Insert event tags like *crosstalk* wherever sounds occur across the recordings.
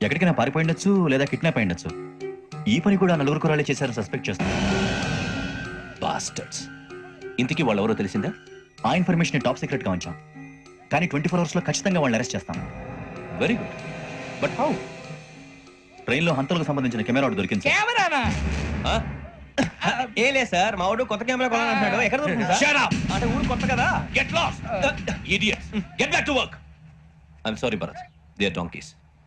ఎక్కడికైనా పారిపోయిండొచ్చు లేదా కిడ్నాప్ అయిండొచ్చు ఈ పని కూడా నలుగురు కురాలే చేశారని సస్పెక్ట్ చేస్తారు బాస్టర్స్ ఇంతకీ వాళ్ళు ఎవరో తెలిసిందా? ఆ ఇన్ఫర్మేషన్ టాప్ సీక్రెట్గా ఉంచాం. కానీ ట్వంటీ ఫోర్ అవర్స్లో ఖచ్చితంగా వాళ్ళని అరెస్ట్ చేస్తాం. వెరీ గుడ్ బట్ హౌ ట్రైన్లో హంతలకు సంబంధించిన కెమెరా ఒకటి దొరికింది సార్. కెమెరానా? ఏం లేదు సార్ మా వాడు కొత్త కెమెరా కొనాలంటున్నాడు. ఎక్కడ దొరుకుతుంది సార్? Shut up! అంటే ఊరు కొత్త కదా? Get lost idiots get back to work I'm sorry Bharat they are donkeys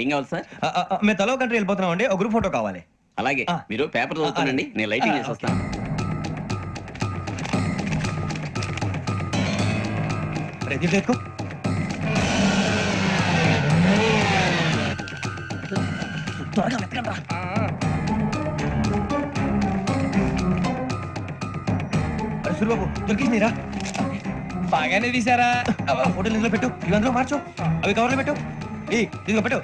ఏం కావాలి సార్? మేము తలో కంట్రీ వెళ్ళిపోతున్నాం అండి ఒక గ్రూప్ ఫోటో కావాలి. అలాగే. మీరు పేపర్ చదువుతానండి. నేను లైటింగ్ చేసి వస్తాను దొరికిందిరా బాగానే తీసారా ఫోటోలు ఇందులో పెట్టు. ఇవి అందులో మార్చు. అవి కవర్లో పెట్టు. ఇదిగో పెట్టు.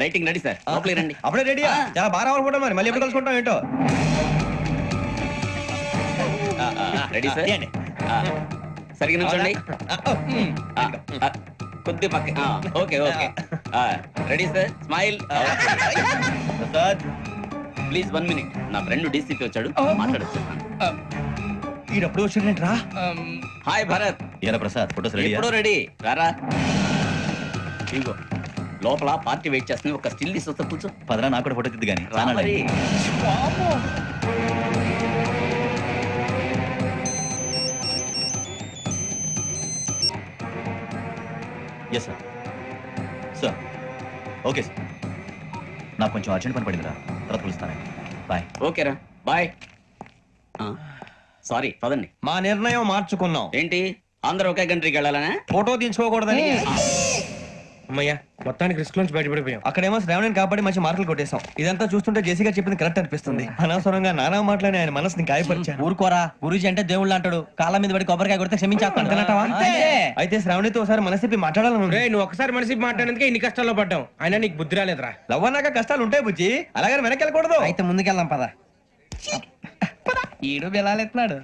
Lighting ready sir. లోపలికి రండి. అప్పుడే రెడీయా? ఆ. చాలా బాగా రావాలి ఫోటో మరి. మళ్ళీ ఎప్పుడు కలుసుకుంటాం ఏంటో? Ready sir? సరిగ్గా నుంచోండి కొద్ది పక్క okay okay. Ready sir? Smile. Prasad please one minute. నా ఫ్రెండ్ డీసీపీ వచ్చాడు. మాట్లాడచ్చు. ఈడప్పుడు వచ్చిండ్రా హాయ్ భరత్ ఏరా ప్రసాద్ ఫోటోస్ రెడీ ఎప్పుడో రెడీ. రారా. ఇగో లోపల పార్టీ వెయిట్ చేస్తుంది. ఒక స్టిల్ తీసి వస్తా కూర్చో. పదరా నాకు కూడా ఫోటో తిద్దు కానీ రా. మరి. Yes sir sir okay sir నాకు కొంచెం అర్జెంట్ పని పడిందిరా. తర్వాత పిలుస్తాను బాయ్ ఓకేరా బాయ్ సారీ పదండి. మా నిర్ణయం మార్చుకున్నాం. ఏంటి? అందరూ ఒకే కంట్రీకి వెళ్ళాలనే? ఫోటో తీయించుకోకూడదని అమ్మయ్యా మొత్తానికి రిస్క్ నుంచి బయటపడిపోయాం. అక్కడేమో శ్రావణిని కాబట్టి మంచి మార్కులు కొట్టేశాం. ఇదంతా చూస్తుంటే జేసీగా చెప్పింది కరెక్ట్ అనిపిస్తుంది. *laughs* అనవసరంగా నానా మాటలని ఆయన మనసుని గాయపరిచాను ఊరుకోరా గురూజీ అంటే దేవుళ్ళు అంటాడు. కాళ్ళ మీద పడి కొబ్బరికాయ కొడితే క్షమించేస్తాను అంతేనంటావా? అయితే శ్రావణితో ఒకసారి మనసిప్పి మాట్లాడాలను నువ్వు ఒకసారి మనిషి మాట్లాడేందుకే ఇన్ని కష్టాల్లో పడ్డాం అయినా నీకు బుద్ధి రాలేదురా. లవ్ అన్నాక కష్టాలు ఉంటాయి బుజ్జి. అలాగే వెనక్కి వెళ్ళకూడదు. అయితే ముందుకెళ్దాం పద. ఈడు బిలాలెత్తున్నాడు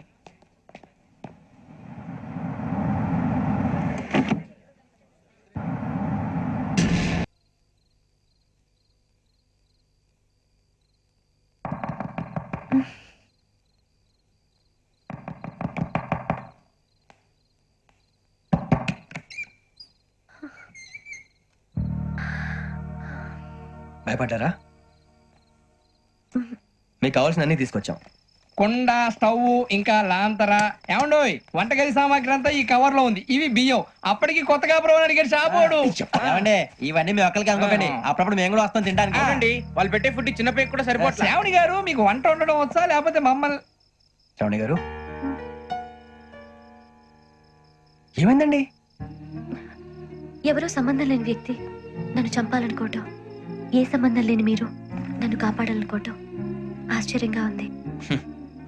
భయపడ్డారా? మీకు కావాల్సిన అన్ని తీసుకొచ్చాం. కుండ స్టవ్ ఇంకా లాంతర. ఏమండోయ్ వంటగది సామాగ్రి అంతా ఈ కవర్లో ఉంది. ఇవి బియ్యం. అప్పటికి కొత్తగా బ్రౌన్ అడిగాడు షాపోడు ఏమండి ఇవన్నీ మీ ఒక్కరికి అనుకోకండి. అప్పుడప్పుడు మేము కూడా వస్తాం తినడానికి. అవునండి. వాళ్ళు పెట్టే ఫుడ్ చిన్న పేక్ కూడా సరిపోట్లేదు శ్రావణి గారు మీకు వంట వండడం వచ్చా? లేకపోతే మమ్మల్ని శ్రావణి గారు? ఏమైందండి? ఎవరో సంబంధం లేని వ్యక్తి నన్ను చంపాలనుకోవటం. ఏ సంబంధం లేని మీరు నన్ను కాపాడాలనుకోవటం. ఆశ్చర్యంగా ఉంది.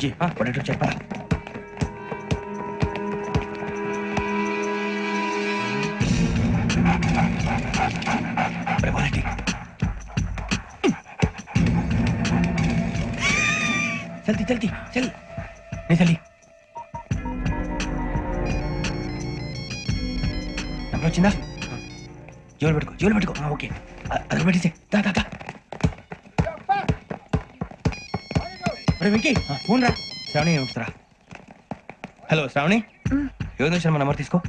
బుజ్జి పడేటో చెప్పరా. ప్రేమారెడ్డి జల్దీ జల్దీ చల్. నీ చల్లి. నెంబర్ వచ్చిందా జోలు పెట్టుకో జోలు పెట్టుకో. ఓకే. అదొక అది పెట్టేసే దా దా దా. వెంకీ ఫోన్ రా. శ్రావణి ఉంచుతారా హలో శ్రావణి. మ్, యోగ మా నెంబర్ తీసుకో?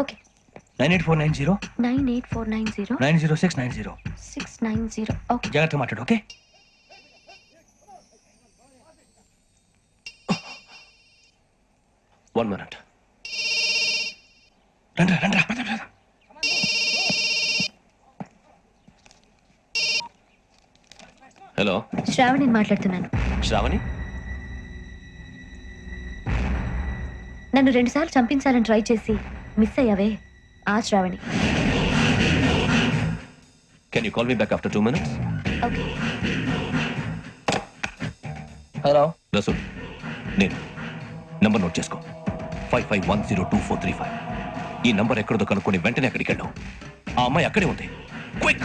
Okay. Nine eight four nine zero. Nine eight four nine zero. Nine zero six nine zero. Six nine zero. Okay. జాగ్రత్తగా మాట్లాడు ఓకే? వన్ మినిట్ రండి రండి రా, పద, పద. హలో శ్రావణి మాట్లాడుతున్నాను. శ్రావణి? నన్ను రెండుసార్లు చంపించాలని ట్రై చేసి మిస్ అయ్యావే. ఆ Shravani. Can you call me back after two minutes okay. Hello Rasool నేను. నంబర్ నోట్ చేసుకో. Five five one zero two four three five ఈ నంబర్ ఎక్కడదో కనుక్కొని వెంటనే అక్కడికి వెళ్ళావు ఆ అమ్మాయి అక్కడే ఉంది. క్విక్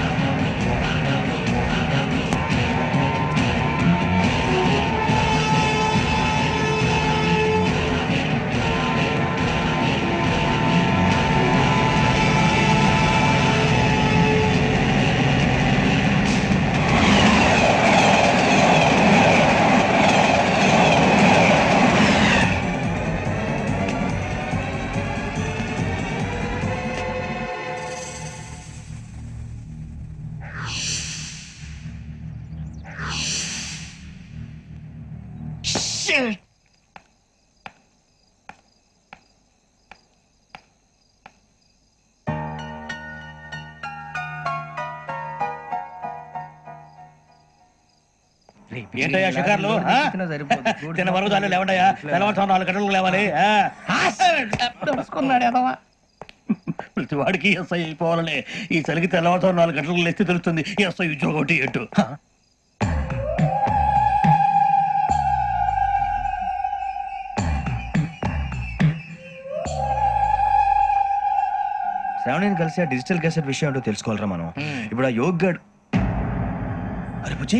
ఏంటయ్యా షికార్లు? తిన వరకు చాలు లేవండయ్యా తెల్లవారుతో నాలుగు గంటలకు లేవాలి. ప్రతి వాడికి ఎస్ఐ అయిపోవాలని. ఈ చలికి తెల్లవారుతో నాలుగు గంటలకు లేస్తే తెలుస్తుంది ఎస్ఐ ఉద్యోగం ఒకటి ఎటు శ్రావణిని కలిసి ఆ డిజిటల్ క్యాసెట్ విషయం ఏంటో తెలుసుకోవాలరా మనం. ఇప్పుడు ఆ యోగ్ గడ్ అరే బుజ్జి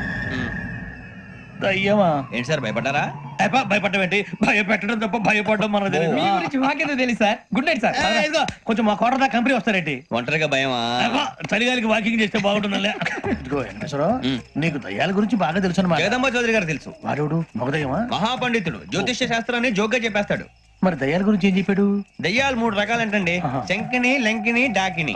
దయ్యమా? ఏంటి సార్ భయపడ్డారా? అబ్బా, భయపడడం ఏంటి భయపెట్టడం తప్ప భయపడడం మనకు తెలియదు మీ గురించి మాకేదో తెలుసు సార్? Good night sir. ఇదిగో, కొంచెం మా కోట దాకా కంపెనీ వస్తారేంటి? ఒంటరిగా భయమా? అబ్బా, చలిగాలికి వాకింగ్ చేస్తే బాగుంటుందిలే. ఇదిగో వెంకటేశ్వరరావు *laughs* నీకు దయ్యాల గురించి బాగా తెలుసు అనమాట జగదంబ చౌదరి గారు తెలుసు. వాడు మగదయ్యమా? మహాపండితుడు. జ్యోతిష్య శాస్త్రాన్ని జోగ్గా చెప్పేస్తాడు. మరి దయ్యాల గురించి ఏం చెప్పాడు? దయ్యాలు మూడు రకాలంటండి. ఆహా. శంకిని లంకిని డాకిని.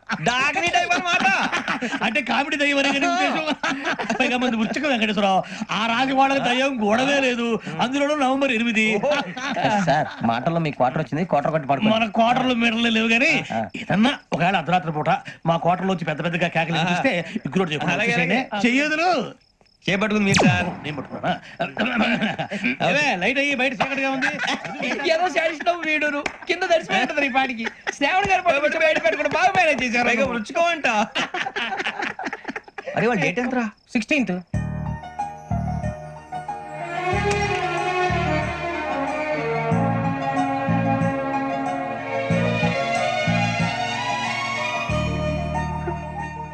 డాకిని టైప్ అన్నమాట. అంటే కామెడీ దయ్యం అనే కదా ఉద్దేశం. పైగా మంది ఉచ్చక వెంకటేశ్వరరావు ఆ రాజు వాళ్ళకి దయ్యం గొడవే లేదు. అందులోనూ నవంబర్ ఎనిమిది. సార్ మాటల్లో మీ క్వార్టర్ వచ్చింది క్వార్టర్ కొట్టి మన కోటర్లు మెడలు లేవు కానీ ఏదన్నా ఒకవేళ అర్ధరాత్రి పూట మా కోటర్లో వచ్చి పెద్ద పెద్దగా కేకలు చూస్తే అలాగే. చెయ్యదులు. చేపట్టుకుంది మీరు సార్? నేను అవే లైట్ అయ్యి బయట చీకటిగా ఉంది. ఏదో శాడిస్తావు వీడును కింద దర్శనం ఈ పాటికి. శ్రావణ్ గారు బయట పెట్టుకుంటే బాగా మేనేజ్ పైగా చేశారు రుచుకోవంట అరే వాళ్ళ డేట్ ఎంతరా? సిక్స్టీన్త్.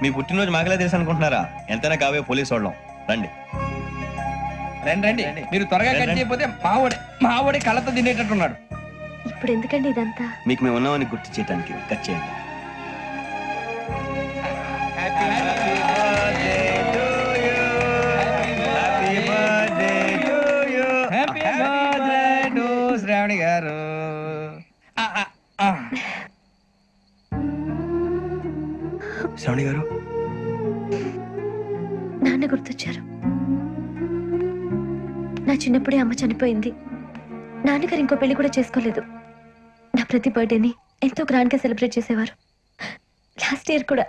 మీ పుట్టినరోజు మాకలే తెలుసు అనుకుంటున్నారా? ఎంతైనా కావే పోలీసు వాళ్ళం. రండి. రండి రండి. మీరు త్వరగా కట్ చేయకపోతే మావోడే మావోడే కళ్ళతో తినేటట్టున్నాడు. ఇప్పుడు ఎందుకండి ఇదంతా? మీకు మేము ఉన్నామని గుర్తు చేయడానికి కట్ చేయండి. హ్యాపీ బర్త్డే టు శ్రావణి గారు ఆ, ఆ, ఆ. శ్రవణి గారు నాన్న గుర్తొచ్చారు. నా చిన్నప్పుడే అమ్మ చనిపోయింది. నాన్నగారు ఇంకో పెళ్ళి కూడా చేసుకోలేదు. నా ప్రతి బర్త్డేని ఎంతో గ్రాండ్గా సెలబ్రేట్ చేసేవారు. లాస్ట్ ఇయర్ కూడా.